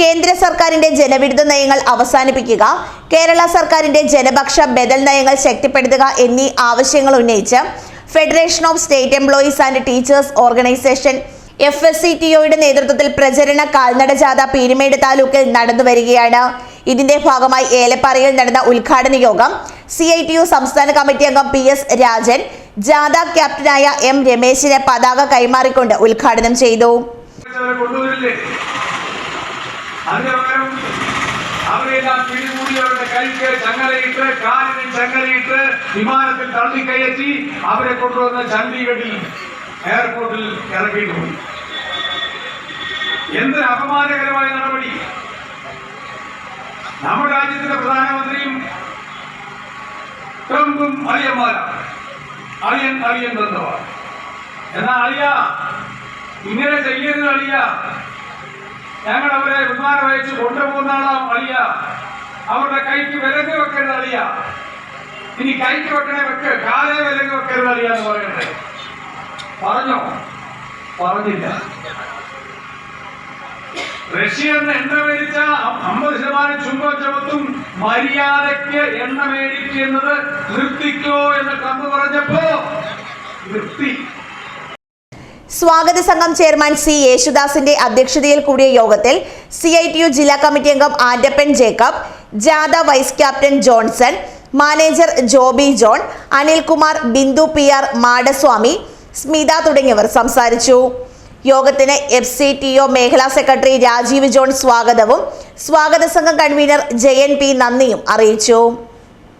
കേന്ദ്ര സർക്കാരിന്റെ ജനവിരുദ്ധ നയങ്ങൾ അവസാനിപ്പിക്കുക കേരള സർക്കാരിന്റെ ജനപക്ഷ ബദൽ നയങ്ങൾ ശക്തിപ്പെടുത്തുക എന്നീ ആവശ്യങ്ങൾ ഉന്നയിച്ച് federation of state employees and teachers organisation F S C T ഒയുടെ നേതൃത്വത്തിൽ പ്രചരണ കാൽനട ജാഥ പീരുമേട് താലൂക്കിൽ നടന്നു വരികയാണ്. ഇതിന്റെ ഭാഗമായി ഏലപ്പാറയിൽ നടന്ന ഉദ്ഘാടന യോഗം സി ഐ ടി യു സംസ്ഥാന കമ്മിറ്റി അംഗം പി എസ് രാജൻ ജാഥ ക്യാപ്റ്റനായ എം രമേശിനെ പതാക കൈമാറിക്കൊണ്ട് ഉദ്ഘാടനം ചെയ്തു. അതിന് പകരം അവരെല്ലാം പിടികൂടി അവരുടെ കൈക്ക് ചങ്ങലയിട്ട് കാലിന് ചങ്ങലയിട്ട് വിമാനത്തിൽ തള്ളിക്കയറ്റി അവരെ കൊണ്ടുവന്ന് ചണ്ഡീഗഡിൽ എയർപോർട്ടിൽ ഇറക്കിയിട്ട്. പോയി എന്ത് അപമാനകരമായ നടപടി. നമ്മുടെ രാജ്യത്തിന്റെ പ്രധാനമന്ത്രിയും ട്രംപും അളിയന്മാരാണ് അളിയൻ അളിയൻ ബന്ധമാണ് എന്നാൽ അളിയ ഇങ്ങനെ ചെയ്യരുത് അളിയ. ഞങ്ങൾ അവരെ വിമാനം അയച്ച് കൊണ്ടുപോകുന്നതാണോ അറിയ അവരുടെ കൈക്ക് വിലങ്ങ് വെക്കരുത് അറിയ ഇനി കൈക്ക് വെക്കണേ വെക്ക് കാലേ വിലങ്ങ് വെക്കരുത് അളിയ എന്ന് പറയട്ടെ പറഞ്ഞോ? പറഞ്ഞില്ല. റഷ്യ എണ്ണ മേടിച്ച അമ്പത് ശതമാനം ചുങ്കം ചുമത്തും മര്യാദയ്ക്ക് എണ്ണ മേടിക്കുന്നത് നിർത്തിക്കോ എന്ന് കമ്പ് പറഞ്ഞപ്പോ നിർത്തി. സ്വാഗത സംഘം ചെയർമാൻ സി യേശുദാസിന്റെ അധ്യക്ഷതയിൽ കൂടിയ യോഗത്തിൽ സി ഐ ടി യു ജില്ലാ കമ്മിറ്റി അംഗം ആന്റപ്പൻ ജേക്കബ് ജാഥ vice captain Johnson manager Joby John Anilkumar Bindu P R Madaswamy Smitha തുടങ്ങിയവർ സംസാരിച്ചു. യോഗത്തിന് എഫ് സി ടി ഒ മേഖലാ സെക്രട്ടറി രാജീവ് ജോൺ സ്വാഗതവും സ്വാഗത സംഘം കൺവീനർ ജയൻ പി നന്ദിയും അറിയിച്ചു.